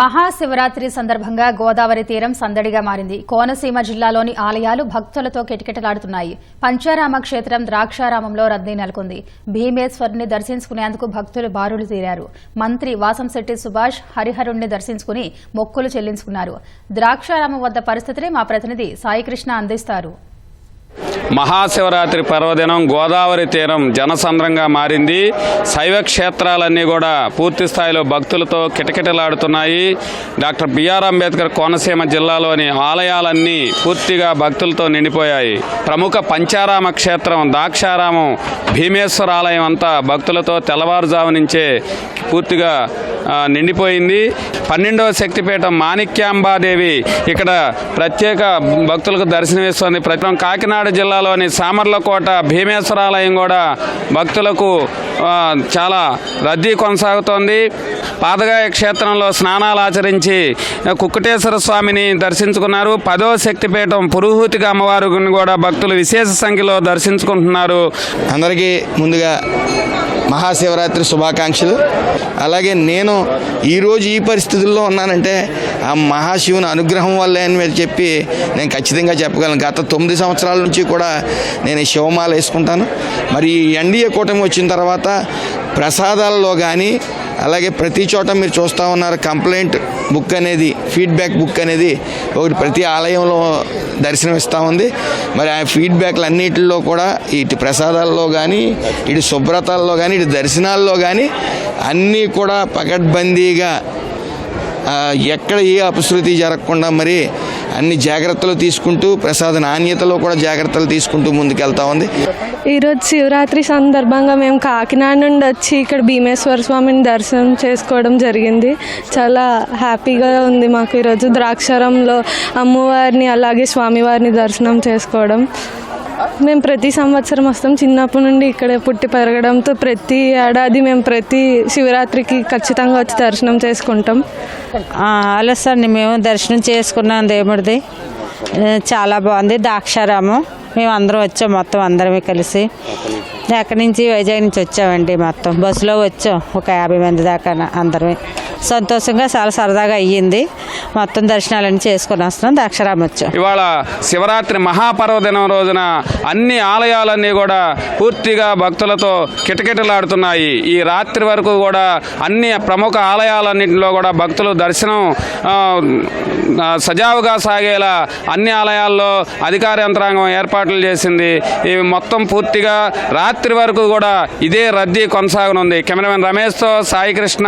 మహాశివరాత్రి సందర్భంగా గోదావరి తీరం సందడిగా మారింది. కోనసీమ జిల్లాలోని ఆలయాలు భక్తులతో కిటకిటలాడుతున్నాయి. పంచారామ క్షేత్రం ద్రాక్షారామంలో రద్దీ నెలకొంది. భీమేశ్వరుని దర్శించుకునేందుకు భక్తులు బారులు తీరారు. మంత్రి వాసంశెట్టి సుభాష్ హరిహరుణ్ణి దర్శించుకుని మొక్కులు చెల్లించుకున్నారు. ద్రాక్షారామం వద్ద పరిస్థితిని మా ప్రతినిధి సాయికృష్ణ అందిస్తారు. మహాశివరాత్రి పర్వదినం గోదావరి తీరం జనసంద్రంగా మారింది. శైవ క్షేత్రాలన్నీ కూడా పూర్తి స్థాయిలో భక్తులతో కిటకిటలాడుతున్నాయి. Doctor B R Ambedkar Konaseema జిల్లాలోని ఆలయాలన్నీ పూర్తిగా భక్తులతో నిండిపోయాయి. ప్రముఖ పంచారామ క్షేత్రం దాక్షారామం భీమేశ్వర ఆలయం అంతా భక్తులతో తెల్లవారుజాము నుంచే పూర్తిగా నిండిపోయింది. పన్నెండవ శక్తిపీఠం మాణిక్యాంబాదేవి ఇక్కడ ప్రత్యేక భక్తులకు దర్శనమిస్తుంది. ప్రతి కాకినాడ జిల్లాలోని సామర్లకోట భీమేశ్వరాలయం కూడా భక్తులకు చాలా రద్దీ కొనసాగుతోంది. పాదగాయ క్షేత్రంలో స్నానాలు ఆచరించి కుక్కటేశ్వర స్వామిని దర్శించుకున్నారు. పదో శక్తిపీఠం పురుహూతిక అమ్మవారిని కూడా భక్తులు విశేష సంఖ్యలో దర్శించుకుంటున్నారు. అందరికీ ముందుగా మహాశివరాత్రి శుభాకాంక్షలు. అలాగే నేను ఈరోజు ఈ పరిస్థితుల్లో ఉన్నానంటే ఆ మహాశివుని అనుగ్రహం వల్లే అని మీరు చెప్పి నేను ఖచ్చితంగా చెప్పగలను. గత తొమ్మిది సంవత్సరాల నుంచి కూడా నేను శివమాల వేసుకుంటాను. మరి ఈ ఎన్డీఏ కూటమి వచ్చిన తర్వాత ప్రసాదాలలో కానీ అలాగే ప్రతి చోట మీరు చూస్తూ ఉన్నారు కంప్లైంట్ బుక్ అనేది ఫీడ్బ్యాక్ బుక్ అనేది ఒకటి ప్రతి ఆలయంలో దర్శనం ఇస్తూ ఉంది. మరి ఆ ఫీడ్బ్యాక్లు అన్నిటిలో కూడా ఇటు ప్రసాదాల్లో కానీ ఇటు శుభ్రతల్లో కానీ ఇటు దర్శనాల్లో కానీ అన్నీ కూడా పకడ్బందీగా ఎక్కడ ఏ అపశృతి జరగకుండా మరి అన్ని జాగ్రత్తలు తీసుకుంటూ ప్రసాద నాణ్యతలో కూడా జాగ్రత్తలు తీసుకుంటూ ముందుకెళ్తా ఉంది. ఈరోజు శివరాత్రి సందర్భంగా మేము కాకినాడ నుండి వచ్చి ఇక్కడ భీమేశ్వర స్వామిని దర్శనం చేసుకోవడం జరిగింది. చాలా హ్యాపీగా ఉంది మాకు ఈరోజు ద్రాక్షారంలో అమ్మవారిని అలాగే స్వామివారిని దర్శనం చేసుకోవడం. మేము ప్రతి సంవత్సరం వస్తాం. చిన్నప్పటి నుండి ఇక్కడ పుట్టి పెరగడంతో ప్రతి ఏడాది మేము ప్రతి శివరాత్రికి ఖచ్చితంగా వచ్చి దర్శనం చేసుకుంటాం. ఆ, మేము దర్శనం చేసుకున్నాం దేవుడిది. చాలా బాగుంది. దాక్షారామం. మేము అందరం వచ్చాం మొత్తం అందరమే కలిసి. ఎక్కడి నుంచి వైజాగ్ నుంచి వచ్చామండి మొత్తం. బస్సులో వచ్చాం ఒక యాభై మంది దాకా అందరమే. సంతోషంగా చాలా సరదాగా అయ్యింది. మొత్తం దర్శనాలన్నీ చేసుకుని వస్తున్నాం. దాక్షారామం ఇవాళ శివరాత్రి మహాపర్వదినం రోజున అన్ని ఆలయాలన్నీ కూడా పూర్తిగా భక్తులతో కిటకిటలాడుతున్నాయి. ఈ రాత్రి వరకు కూడా అన్ని ప్రముఖ ఆలయాలన్నింటిలో కూడా భక్తులు దర్శనం సజావుగా సాగేలా అన్ని ఆలయాల్లో అధికార యంత్రాంగం ఏర్పాట్లు చేసింది. ఇవి మొత్తం పూర్తిగా రాత్రి వరకు కూడా ఇదే రద్దీ కొనసాగనుంది. కెమెరామెన్ రమేష్తో సాయికృష్ణ